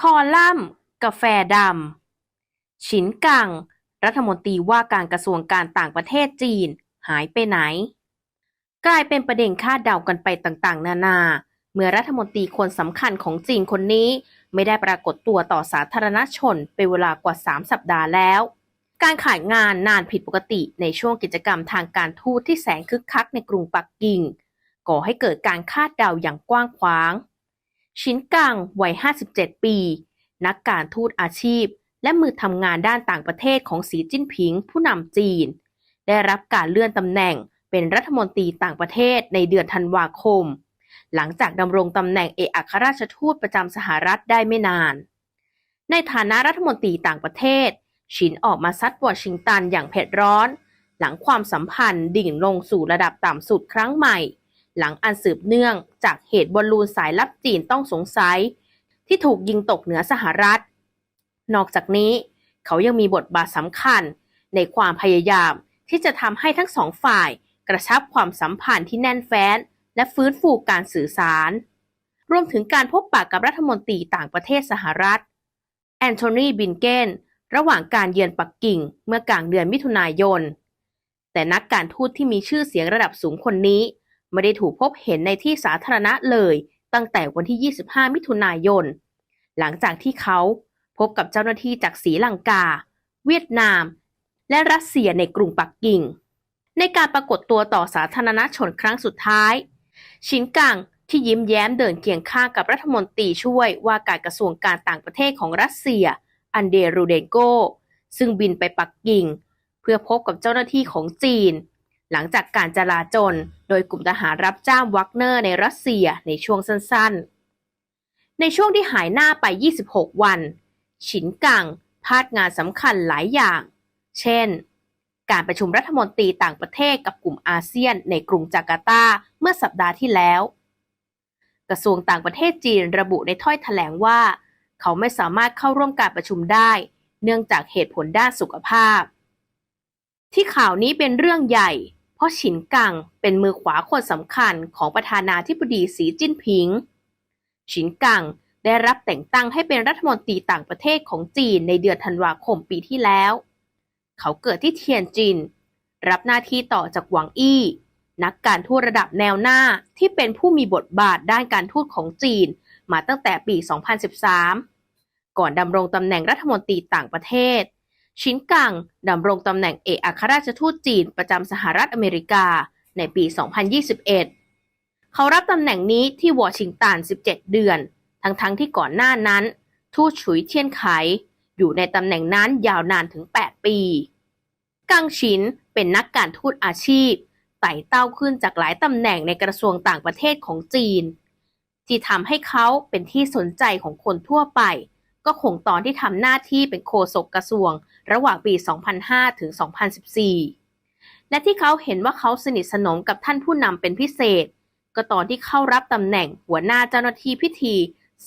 คอลัมน์ กาแฟดำ ฉินกัง รัฐมนตรีว่าการกระทรวงการต่างประเทศจีน หายไปไหน กลายเป็นประเด็นคาดเดากันไปต่างๆ นานา เมื่อรัฐมนตรีคนสำคัญของจีนคนนี้ ไม่ได้ปรากฏตัวต่อสาธารณชนเป็นเวลากว่า 3 สัปดาห์แล้ว การขายงานนานผิดปกติในช่วงกิจกรรมทางการทูตที่แสนคึกคักในกรุงปักกิ่ง ก่อให้เกิดการคาดเดาอย่างกว้างขวาง ชินกังวัย 57 ปี นักการทูตอาชีพ และมือทำงานด้านต่างประเทศของสีจิ้นผิงผู้นำจีน ได้รับการเลื่อนตำแหน่งเป็นรัฐมนตรีต่างประเทศในเดือนธันวาคม หลังจากดำรงตำแหน่งเอกอัครราชทูตประจำสหรัฐได้ไม่นาน ในฐานะรัฐมนตรีต่างประเทศ ชินออกมาซัดวอชิงตันอย่างเผ็ดร้อน หลังความสัมพันธ์ดิ่งลงสู่ระดับต่ำสุดครั้งใหม่ หลังอันสืบเนื่องจากเหตุบอลลูนสายลับจีนต้องสงสัย ที่ถูกยิงตกเหนือสหรัฐ นอกจากนี้ เขายังมีบทบาทสำคัญในความพยายามที่จะทำให้ทั้งสองฝ่ายกระชับความสัมพันธ์ที่แน่นแฟ้น และฟื้นฟูการสื่อสาร รวมถึงการพบปะกับรัฐมนตรีต่างประเทศสหรัฐ แอนโทนีบินเกนระหว่างการเยือนปักกิ่งเมื่อกลางเดือนมิถุนายน แต่นักการทูตที่มีชื่อเสียงระดับสูงคนนี้ ไม่ได้ถูกพบเห็นในที่สาธารณะเลย ตั้งแต่วันที่ 25 มิถุนายน หลังจากที่เขาพบกับเจ้าหน้าที่จากศรีลังกา เวียดนาม และรัสเซียในกรุงปักกิ่ง ในการปรากฏตัวต่อสาธารณชนครั้งสุดท้าย ชินกังที่ยิ้มแย้มเดินเคียงข้างกับรัฐมนตรีช่วยว่าการกระทรวงการต่างประเทศของรัสเซีย อันเดรูเดนโก ซึ่งบินไปปักกิ่ง เพื่อพบกับเจ้าหน้าที่ของจีน หลังจากการจลาจลโดยกลุ่มทหารรับจ้างวักเนอร์ในรัสเซียในช่วงสั้นๆ ในช่วงที่หายหน้าไป 26 วัน ฉินกังพลาดงานสำคัญหลายอย่าง เช่น การประชุมรัฐมนตรีต่างประเทศกับกลุ่มอาเซียนในกรุงจาการ์ตาเมื่อสัปดาห์ที่แล้ว กระทรวงต่างประเทศจีนระบุในถ้อยแถลงว่า เขาไม่สามารถเข้าร่วมการประชุมได้ เนื่องจากเหตุผลด้านสุขภาพ ที่ข่าวนี้เป็นเรื่องใหญ่ ราะฉินกังเป็นมือขวาคนสำคัญของประธานาธิบดีสีจิ้นผิง ฉินกังได้รับแต่งตั้งให้เป็นรัฐมนตรีต่างประเทศของจีนในเดือนธันวาคมปีที่แล้ว เขาเกิดที่เทียนจิน รับหน้าที่ต่อจากหวังอี้ นักการทูตระดับแนวหน้าที่เป็นผู้มีบทบาทด้านการทูตของจีนมาตั้งแต่ปี 2013 ก่อนดำรงตำแหน่งรัฐมนตรีต่างประเทศ ชินกังดำรงตำแหน่งเอกอัครราชทูตจีนประจำสหรัฐอเมริกาในปี 2021 เขารับตำแหน่งนี้ที่วอชิงตัน 17 เดือน ทั้งๆทที่ก่อนหน้านั้น ทูตฉุยเทียนไข อยู่ในตำแหน่งนั้นยาวนานถึง 8 ปี กังชินเป็นนักการทูตอาชีพ ไต่เต้าขึ้นจากหลายตำแหน่งในกระทรวงต่างประเทศของจีน ที่ทำให้เขาเป็นที่สนใจของคนทั่วไป ก็คงตอนที่ทำหน้าที่เป็นโฆษกกระทรวง ระหว่างปี 2005 ถึง 2014 และที่เขาเห็นว่าเขาสนิทสนมกับท่านผู้นำเป็นพิเศษ ก็ตอนที่เข้ารับตำแหน่งหัวหน้าเจ้าหน้าที่พิธี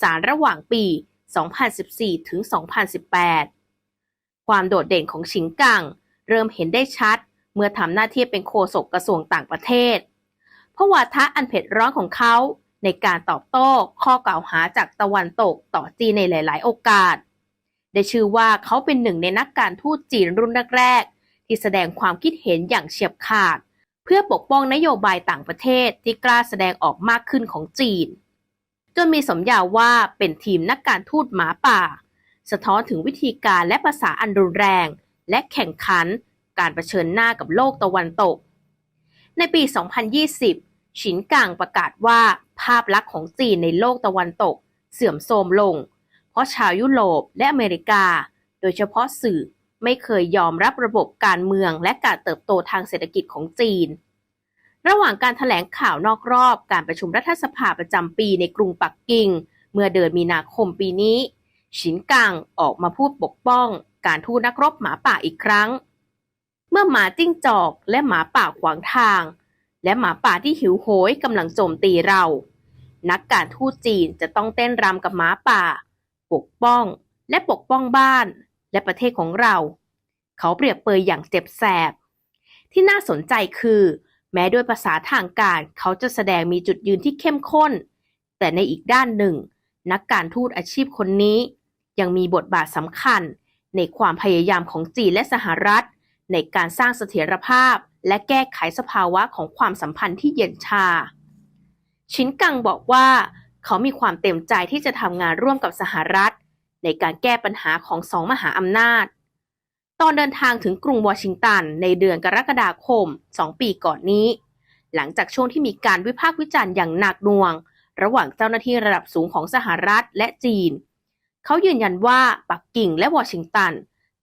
สารระหว่างปี 2014 ถึง 2018 ความโดดเด่นของชิงกัง เริ่มเห็นได้ชัด เมื่อทำหน้าที่เป็นโฆษกกระทรวงต่างประเทศ เพราะวาทะอันเผ็ดร้อนของเขาในการตอบโต้ข้อกล่าวหาจากตะวันตกต่อจีนในหลาย ๆ โอกาส ได้ชื่อว่าเขาเป็นหนึ่งในนักการทูตจีนรุ่นแรกๆที่แสดงความคิดเห็นอย่างเฉียบขาด เพื่อปกป้องนโยบายต่างประเทศที่กล้าแสดงออกมากขึ้นของจีน จนมีสมญาว่าเป็นทีมนักการทูตหมาป่า สะท้อนถึงวิธีการและภาษาอันรุนแรง และแข่งขันการรเผชิญหน้ากับโลกตะวันตก ในปี 2020 ฉินกังประกาศว่าภาพลักษณ์ของจีนในโลกตะวันตก เสื่อมโทรมลง ราะชาวยุโรปและอเมริกา โดยเฉพาะสื่อไม่เคยยอมรับระบบการเมืองและการเติบโตทางเศรษฐกิจของจีน ระหว่างการถแถลงข่าวนอกรอบการประชุมรัฐสภาประจำปีในกรุงปักกิ่ง เมื่อเดือนมีนาคมปีนี้ฉินกังออกมาพูดปกป้องการทูตนักรบหมาป่าอีกครั้ง เมื่อหมาจิ้งจอกและหมาป่าขวางทาง และหมาป่าที่หิวโหยกำลังโจมตีเรา นักการทูตจีนจะต้องเต้นรำกับหมาป่า ปกป้อง และปกป้องบ้าน และประเทศของเรา เขาเปรียบเปยอย่างเจ็บแสบ ที่น่าสนใจคือ แม้ด้วยภาษาทางการเขาจะแสดงมีจุดยืนที่เข้มข้น แต่ในอีกด้านหนึ่ง นักการทูตอาชีพคนนี้ ยังมีบทบาทสำคัญ ในความพยายามของจีนและสหรัฐ ในการสร้างเสถียรภาพ และแก้ไขสภาวะของความสัมพันธ์ที่เย็นชา ชินกังบอกว่า เขามีความเต็มใจที่จะทำงานร่วมกับสหรัฐ ในการแก้ปัญหาของสองมหาอำนาจ ตอนเดินทางถึงกรุงวอชิงตันในเดือนกรกฎาคม 2 ปีก่อนนี้ หลังจากช่วงที่มีการวิพากษ์วิจารณ์อย่างหนักหน่วง ระหว่างเจ้าหน้าที่ระดับสูงของสหรัฐและจีน เขายืนยันว่าปักกิ่งและวอชิงตัน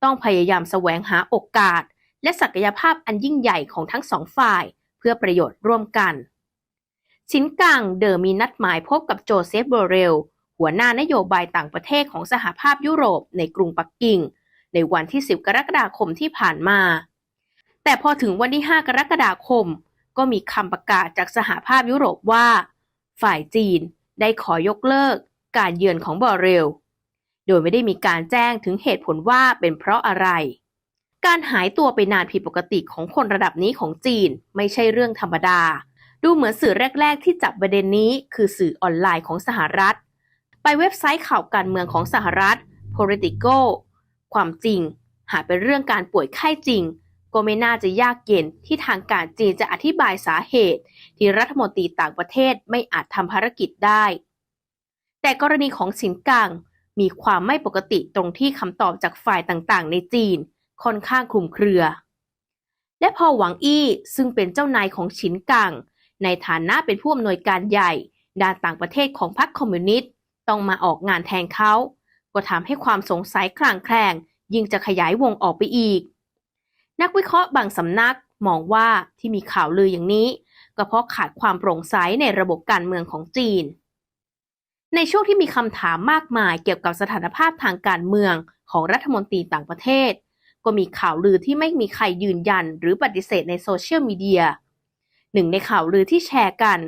ต้องพยายามแสวงหาโอกาส และศักยภาพอันยิ่งใหญ่ของทั้งสองฝ่าย เพื่อประโยชน์ร่วมกัน ชินกังเดิมมีนัดหมายพบกับโจเซฟโบเรล หัวหน้านโยบายต่างประเทศของสหภาพยุโรปในกรุงปักกิ่ง ในวันที่ 10 กรกฎาคมที่ผ่านมา แต่พอถึงวันที่ 5 กรกฎาคม ก็มีคำประกาศจากสหภาพยุโรปว่า ฝ่ายจีนได้ขอยกเลิกการเยือนของบอเรล โดยไม่ได้มีการแจ้งถึงเหตุผลว่าเป็นเพราะอะไร การหายตัวไปนานผิดปกติของคนระดับนี้ของจีนไม่ใช่เรื่องธรรมดา ดูเหมือนสื่อแรก ๆ ที่จับประเด็นนี้คือสื่อออนไลน์ของสหรัฐ ไปเว็บไซต์ข่าวการเมืองของสหรัฐ Politico ความจริง หากเป็นเรื่องการป่วยไข้จริง ก็ไม่น่าจะยากเย็นที่ทางการจีนจะอธิบายสาเหตุ ที่รัฐมนตรีต่างประเทศไม่อาจทำภารกิจได้ แต่กรณีของสินกังมีความไม่ปกติตรงที่คำตอบจากฝ่ายต่างๆ ในจีน ค่อนข้างคลุมเครือ และพอหวังอี้ซึ่งเป็นเจ้านายของชินกัง ในฐานะเป็นผู้อำนวยการใหญ่ ด้านต่างประเทศของพรรคคอมมิวนิสต์ต้องมาออกงานแทนเขา ก็ทำให้ความสงสัยคลางแคลงยิ่งจะขยายวงออกไปอีก นักวิเคราะห์บางสำนักมองว่าที่มีข่าวลืออย่างนี้ ก็เพราะขาดความโปร่งใสในระบบการเมืองของจีน ในช่วงที่มีคำถามมากมายเกี่ยวกับสถานภาพทางการเมืองของรัฐมนตรีต่างประเทศ ก็มีข่าวลือที่ไม่มีใครยืนยันหรือปฏิเสธในโซเชียลมีเดีย หนึ่งในข่าวลือที่แชร์กัน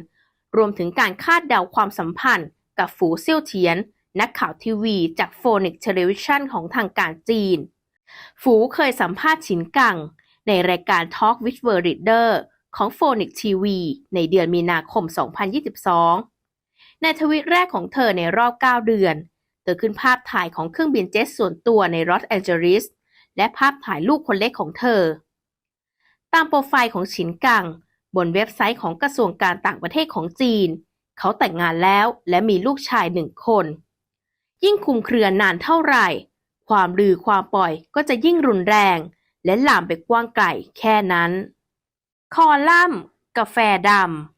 รวมถึงการคาดเดาความสัมพันธ์ กับฝูเซี่ยวเทียน นักข่าวทีวีจากโฟนิกเทเลวิชันของทางการจีน ฝูเคยสัมภาษณ์ฉินกัง ในรายการ Talk with World Leader ของ Phoenix TV ในเดือนมีนาคม 2022 ในทวิตแรกของเธอในรอบ 9 เดือน เธอขึ้นภาพถ่ายของเครื่องบินเจ็ตส่วนตัวในลอสแอนเจลิสและภาพถ่ายลูกคนเล็กของเธอ ตามโปรไฟล์ของฉินกัง บนเว็บไซต์ของกระทรวงการต่างประเทศของจีน เขาแต่งงานแล้วและมีลูกชายหนึ่งคน ยิ่งคุมเครือนานเท่าไหร่ ความลือความปล่อยก็จะยิ่งรุนแรง และลามไปกว้างไกลแค่นั้น คอลัมน์กาแฟดำ